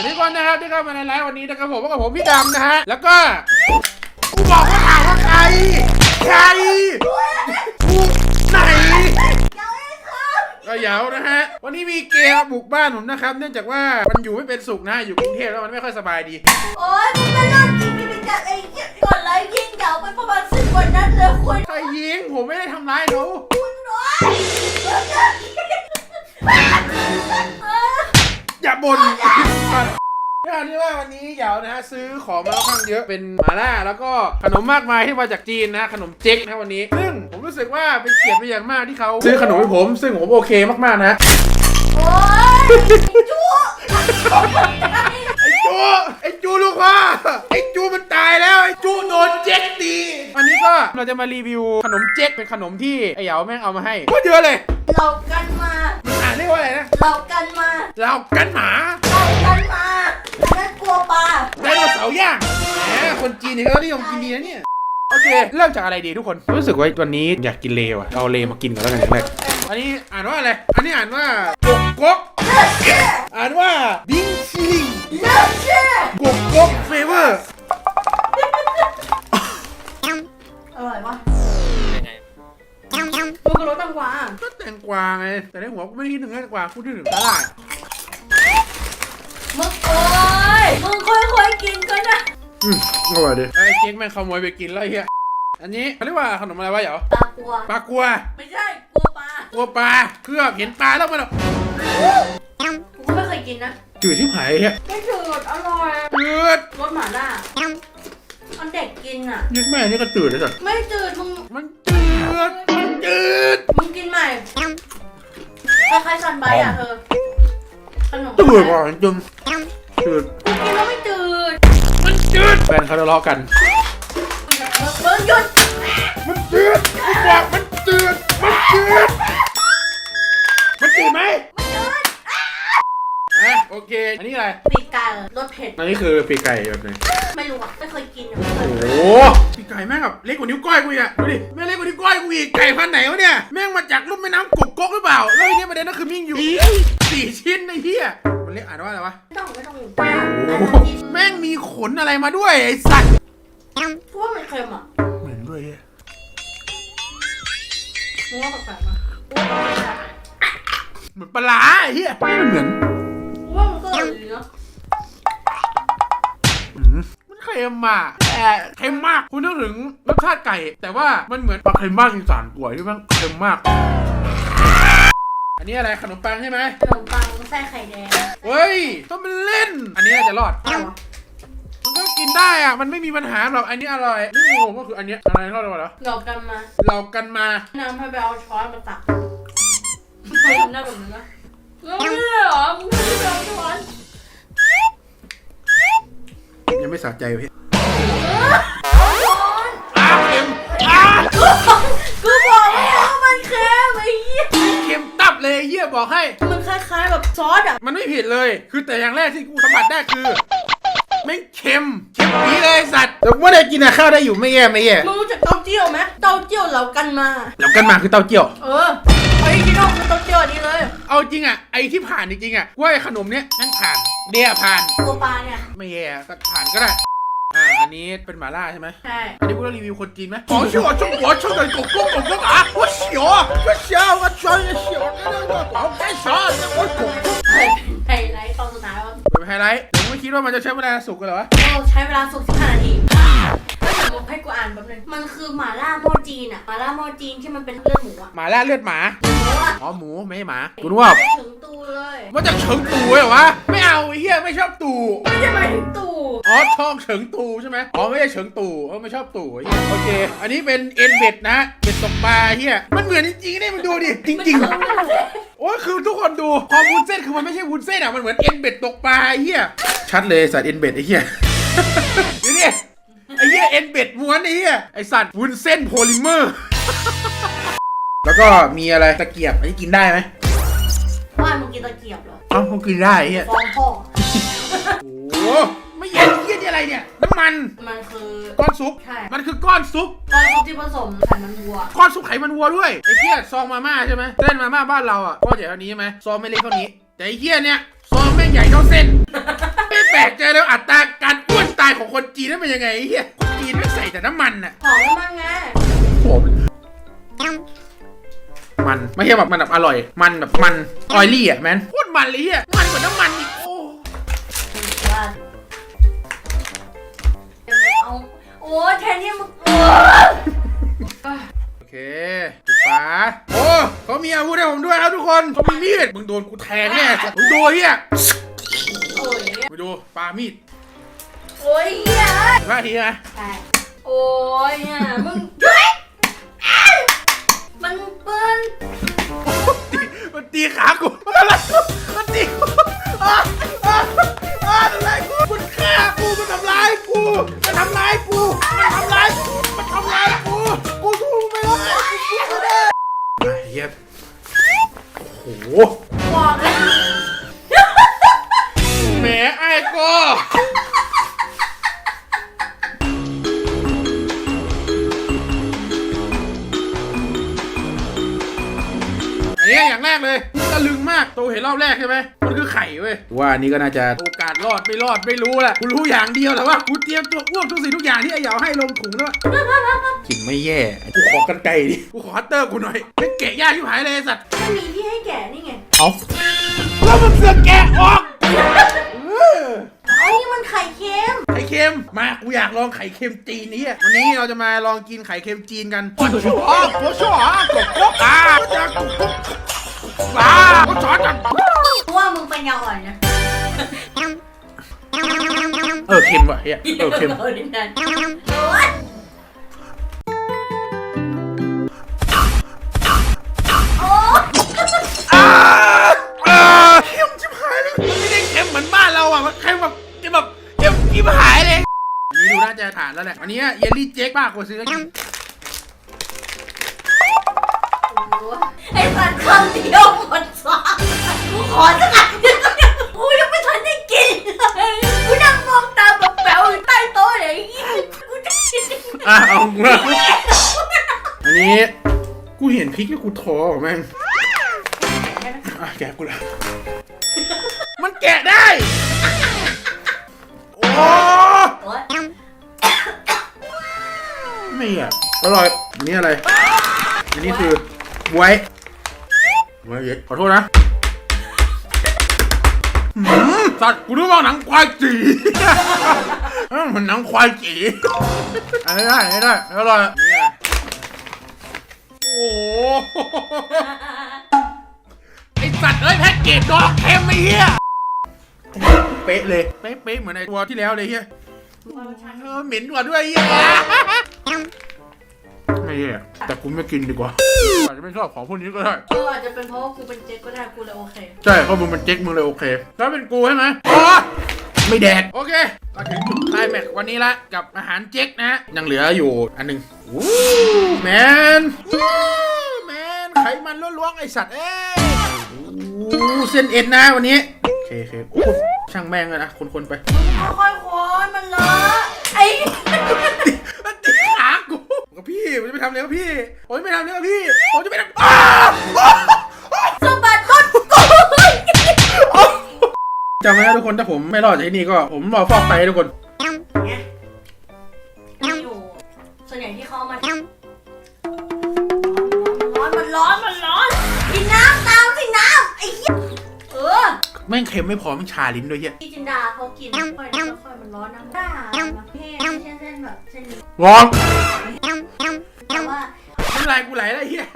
วัสดีทุกคนนะครับที่เข้ามาในไลฟ์วันนี้นะครับผมกับผมพี่ดำนะฮะ แล้วก็กูบอกว่าถามว่าใคร ใครกูไหนก็เหยานะฮะ วันนี้มีเกมบุกบ้านผมนะครับ เนื่องจากว่ามันอยู่ไม่เป็นสุขนะ อยู่กรุงเทพแล้วมันไม่ค่อยสบายดี โอ๊ยมึงก็เลิกกินกินจัดไอ้เหี้ยกดไลค์ยิงเดาไปประมาณสิบกว่านัดเลยคุณใครยิงผมไม่ได้ทำร้ายเขาคุณน้อยเลิกกินเอออย่าบ่นเรื่องที่ว่าวันนี้เหยานะฮะซื้อของมาค่อนข้างเยอะเป็นหมาล่าแล้วก็ขนมมากมายที่มาจากจีนนะขนมเจ๊กนะวันนี้ ซึ่งผมรู้สึกว่าเป็นเกียรติไปอย่างมากที่เขาซื้อขนมให้ผม ซึ่งผมโอเคมากๆนะโอ๊ยจุ๊ไอ้จูไอ้จูลูกว่าไอ้จูมันตายแล้วไอ้จูโดนเจ๊กตีวันนี้ก็เราจะมารีวิวขนมเจ๊กเป็นขนมที่ไอ้เหยาแม่งเอามาให้ก็เยอะเลยเรากันมามันอ่านเรียกว่าอะไรนะเรากันมา เรากันหมาเรากันมานั่นกลัวปลาไดโนเสาร์ย่างแหมคนจีนเนี่ยเขานิยมกินดีนะเนี่ย โอเค เริ่มจากอะไรดีทุกคน รู้สึกว่าวันนี้อยากกินเลว่ะเอาเลมากินก่อนแล้วกันอย่างแรกอันนี้อ่านว่าอะไร อันนี้อ่านว่ากกกกอ่านว่าบิงซิลิงเลิกเชื่อกกกกเฟเวอร์ อร่อยปะยังไงมึงก็รู้ตังกวาก็แตงกวาไงแต่ในหัวกูไม่ได้คิดถึงแตงกวากูคิดถึงสาหร่าย มึงโอ๊ยมึงค่อยๆกินก็ได้อืมอร่อยดิไอ้เจ๊กแม่งขโมยไปกินแล้วไอ้เฮียอันนี้เขาเรียกว่าขนมอะไรวะเหรอปลากลัว ปลากลัวไม่ใช่กลัวปลากลัวปลาคือแบบเห็นปลาแล้วมันแบบกูก็ไม่เคยกินนะจืดชิบหายไอ้เฮียไม่จืดอร่อยจืดรสหม่าล่ามันเด็กกินอะ ยึดแม่นี่ก็จืดเลยสัตว์ไม่จืดมึงมันจืดมันจืดมึงกินใหม่คล้ายๆซันไบต์อะเธอขนมจืดว่ะจม จืดมึงกินแล้วไม่จืดมันจืดแฟนเขาทะเลาะกัน เบิ้งหยุดมันจืดกูบอกมันจืด มันจืด มันจืดไหมไม่จืดอะโอเค อันนี้อะไร ปีกไก่รสเผ็ด อันนี้คือปีกไก่แบบไหน ไม่รู้อะ ไม่เคยกินอะไม่เคโอ้ยโหปีกไก่แม่งแบบเล็กกว่านิ้วก้อยกูอีกอะดูดิ แม่งเล็กกว่านิ้วก้อยกูอีก ไก่พันธุ์ไหนวะเนี่ย แม่งมาจากลุ่มแม่น้ำกกกกหรือเปล่า แล้วไอ้เนี่ยประเด็นก็คือมิ่งอยู่สี่ชิ้นไอ้เหี้ย มันเรียกอ่านว่าอะไรวะ ไม่ต้องไม่ต้องโอ้โหแม่งมีขนอะไรมาด้วยไอ้สัตว์เพราะว่ามันเค็มอะเหมือนด้วยเหี้ยมึงว่าแปลกๆมั้ยกูว่ามันแปลกเหมือนปลาร้าไอ้เหี้ยไม่มันเหมือนๆกูว่ามันก็อร่อยดีเนาะอืมมันเค็มอะแต่เค็มมาก คุณนึกถึงรสชาติไก่ แต่ว่ามันเหมือนปลาเค็มบ้านอีสานกล้วยที่มันเค็มมาก อันนี้อะไรขนมปังใช่ไหมขนมปัง ไส้ไข่แดงเฮ้ย ต้องมันเล่น อันนี้น่าจะรอดอะไรวะมันก็กินได้อะมันไม่มีปัญหาหรอก อันนี้อร่อยนี่งงก็คืออันเนี้ยอะไรทอดอะไรวะหลอกกันมาเรากันมา น้ำให้ไปเอาช้อนมาตักเคยทำหน้าแบบนั้นนะไม่ได้เหรอมึงไม่ได้ไปเอาช้อนยังไม่สะใจพี่ช้อนอ้าวเค็มอ้าวกูบอกแล้วว่ามันเค็มไอ้เหี้ยเค็มตับเลยไอ้เหี้ยบอกให้ มัน คล้ายๆ แบบซอสอะ มันไม่ผิดเลย คือแต่อย่างแรกที่กูสัมผัสได้คือแม่งเค็ม เค็มปีเลยไอ้สัตว์แต่ว่าได้กินอะข้าวได้อยู่ไม่แย่ไม่แย่มึงรู้จักเต้าเจี้ยวไหมเต้าเจี้ยวเหลากันมา แล้วกันมาคือเต้าเจี้ยว เออไอ้ที่นอกคือเต้าเจี้ยวอันนี้เลย เอาจริงอะไอที่ผ่านจริงๆอะว่าไอ้ขนมเนี้ยนั่งผ่าน เดียผ่าน ตัวปลาเนี่ย ไม่แย่ก็ผ่านก็ได้ อันนี้เป็นหมาล่าใช่ไหมใช่ อันนี้พวกเรารีวิวคนจีนไหมอ๋อเชีวจงหัวเชียวในกบกุ้งกบกุ้งอะว่าเชียวว่าเชียวว่าเชียวเชียวเอาแค่เชียวว่ากบกุ้งไฮไลท์ตอนสุดท้ายว่าเป็นไฮไลท์ผมไม่คิดว่ามันจะใช้เวลาสุกกันเหรอวะเราใช้เวลาสุกสิบห้านาที ให้กูอ่านแป๊บนึงมันคือหม่าล่าหม้อจีนอะหม่าล่าหม้อจีนที่มันเป็นเลือดหมูอะหมาล่าเลือดหมาหมูอะอ๋อหมูไม่ใช่หมากูนึกว่าไปถึงตูเลยมันจากเฉิงตูเหรอวะไม่เอาไอ้เหี้ยไม่ชอบตูไม่ใช่หมายถึงตูอ๋อชอบเฉิงตูใช่ไหมอ๋อไม่ใช่เฉิงตูเออไม่ชอบตูไอ้เหี้ยโอเค อันนี้เป็นเอ็นเบ็ดนะเบ็ดตกปลาเหี้ยมันเหมือนจริงๆเนี่ยมันดูดิจริง ๆ โอ้ยคือทุกคนดูความวุ้นเส้นคือมันไม่ใช่วุ้นเส้นอะมันเหมือนเอ็นเบ็ดตกปลาไอ้เหี้ยชัดเลยสัตว์เอ็นเบ็ดไอ้เหี้ยดูดิ ไอ้เหี้ยเอ็นเบ็ดม้วนไอ้เหี้ยไอ้สัตว์วุ้นเส้นโพลิเมอร์ แล้วก็มีอะไรตะเกียบอันนี้กินได้ไหมว่ามึงกินตะเกียบเหรอเอ้ามันกินได้ไอ้เหี้ยฟ้องพ่อ โอ้โหไม่เย็นเหี้ยนี่อะไรเนี่ยน้ำมันมันคือก้อนซุป ใช่มันคือก้อนซุป ตอนซุปที่ผสมไขมันวัว ก้อนซุปไขมันวัวด้วยไอ้เหี้ยซองมาม่าใช่ไหมเส้นมาม่าบ้านเราอะก็ใหญ่เท่านี้ใช่ไหมซองไม่เล็กเท่านี้ แต่ไอ้เหี้ยเนี่ยซองแม่งใหญ่เท่าเส้น ไม่จี นนั่นเป็นยังไงไอ้เฮียคนจีนไม่ใส่แต่น้ำมันอะหอมแล้วมันไงโอ้มันไม่ใช่แบบมันแบบอร่อย มันแบบมันออยลี่อะแมนโคตรมันเลยเฮียมันกว่าน้ำมันอีกโอ้ว่าเอาโอ้แทนที่มึงโอ้โอเคปิดฝาโอ้เขามีอาวุธให้ผมด้วยครับทุกคนเขามีมีดมึงโดนกูแทงแน่มึงดูเฮียโอ้ยไปดูปามีด โอ้ยเหี้ยว่าทีนะแต่โอ้ยเนี่ยมึงเฮ้ยอ้าวมันเปื้อนมันตีขากูมันอะไรกูมันตีกูอ้าอ้าอ้าทำร้ายกูมันฆ่ากูมันทำร้ายกูมันทำร้ายกูมันทำร้ายกูมันทำร้ายกูกูสู้ไม่ได้กูสู้ไม่ได้มาเฮียโอ้โหบอกแล้วแหมไอ้ก็ เลยตะลึงมากโตเห็นรอบแรกใช่ไหมมันคือไข่เว้ยว่าอันนี้ก็น่าจะโอกาสรอดไม่รอดไม่รู้แหละกูรู้อย่างเดียวแหละว่ากูเตรียมตัวอ้วกทุกสิ่งทุกอย่างที่ไอ้เหยาให้ลงถุงแล้วกลินไม่แย่กูขอกันไก่ดิกูขอฮัตเตอร์กูหน่อยไม่เกะยากที่หายเลยไอ้สัตว์ไม่มีที่ให้แกะนี่ไงเอาแล้วมันเสือกแกะออกเออเอานี่มันไข่เค็ม ไข่เค็ม มา กูอยากลองไข่เค็มจีนนี้อะวันนี้เราจะมาลองกินไข่เค็มจีนกันโอ้โหโอ้โหกบกบอ่าจะกบกบ อ่าก็สอนกันเพราะว่ามึงปัญญาอ่อนนะเออเค็มว่ะเฮียเออเค็มเออดินันโอ๊ยโอ๊ยอ่าอ่าเค็มชิบหายเลยมันไม่ได้เค็มเหมือนบ้านเราอะมันเค็มแบบเค็มแบบเค็มชิบหายเลยอันนี้ดูน่าจะฐานแล้วแหละอันนี้เยลลี่เจ๊กป้ากูซื้อแล้วกินไอ้สัตว์ คำเดียวหมดสองกูขอสักอันเดียวกูยังไม่ทันได้กินเลยกูนั่งมองตาแบบแป๋วอยู่ใต้โต๊ะเลยกูจะกินอะเอากูละอันนี้กูเห็นพริกแล้วกูท้อแม่งอะแกะกูละมันแกะได้ โอ้โอ๊ยไม่อะอร่อยอันนี้อะไร อันนี้คือบวย บวยเย็ดขอโทษนะสัตว์กูนึกว่าหนังควายจีเอ้ามันหนังควายจีอันนี้ได้อันนี้ได้อร่อยโอ้โหไอสัตว์เอ้ยแพ็กเกจดอกเค็มไอ้เหี้ยเป๊ะเลยเป๊ะเป๊ะเหมือนไอตัวที่แล้วเลยเหี้ยเออเหม็นกว่าด้วยเหี้ย ไม่แย่แต่กูไม่กินดีกว่าอาจจะไม่ชอบของพวกนี้ก็ได้กูอาจจะเป็นเพราะว่ากูเป็นเจ๊ก็ได้กูเลยโอเค ใช่เพราะมึงเป็นเจ๊กมึงเลยโอเคถ้าเป็นกูใช่ไหมอ๋อไม่แดกโอเคมาถึงจุดไคลายแม็กซ์วันนี้ละกับอาหารเจ๊กนะฮะยังเหลืออยู่อันหนึ่งอู้แมนอู้แมนไขมันล้วนๆไอสัตว์เอ้ยอู้เส้นเอ็นนะวันนี้โอเคโอเคโอ้ช่างแม่งเลยนะคนๆไป ค่อยๆคนมันเลอะไอ้มันติดขา กูกับพี่ ผมจะไปทำอะไรกับพี่ ผมจะไปทำอะไรกับพี่ ผมจะไปทำอ้าวสะบัดรถกูจำไว้นะทุกคนถ้าผมไม่รอดจากที่นี่ก็ ผมรอฟอกไตให้ทุกคนเนี่ยอยู่ส่วนใหญ่ที่เขาเอามามันร้อนมันร้อนมันร้อนกินน้ำตามสิน้ำไอ้เหี้ยเออแม่งเค็มไม่พอแม่งชาลิ้นด้วยเฮียพี่จินดาเขากินค่อยๆค่อยๆมันร้อนนะได้มาเพ่เส้นเส้นแบบเส้นนี้ร้อนแต่ว่าน้ำลายกูไหลแล้วเฮีย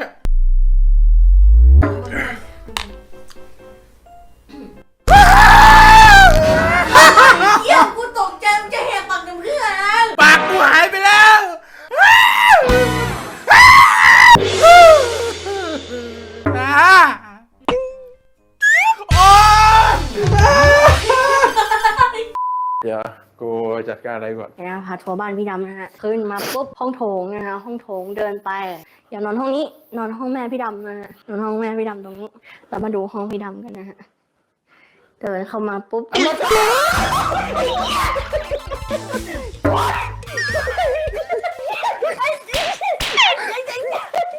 จัดการอะไรก่อนนะพาทัวร์บ้านพี่ดำนะฮะขึ้นมาปุ๊บห้องโถงนะฮะห้องโถงเดินไปอย่านอนห้องนี้นอนห้องแม่พี่ดำนะฮะนอนห้องแม่พี่ดำตรงนี้เรามาดูห้องพี่ดำกันนะฮะเดินเข้ามาปุ๊บ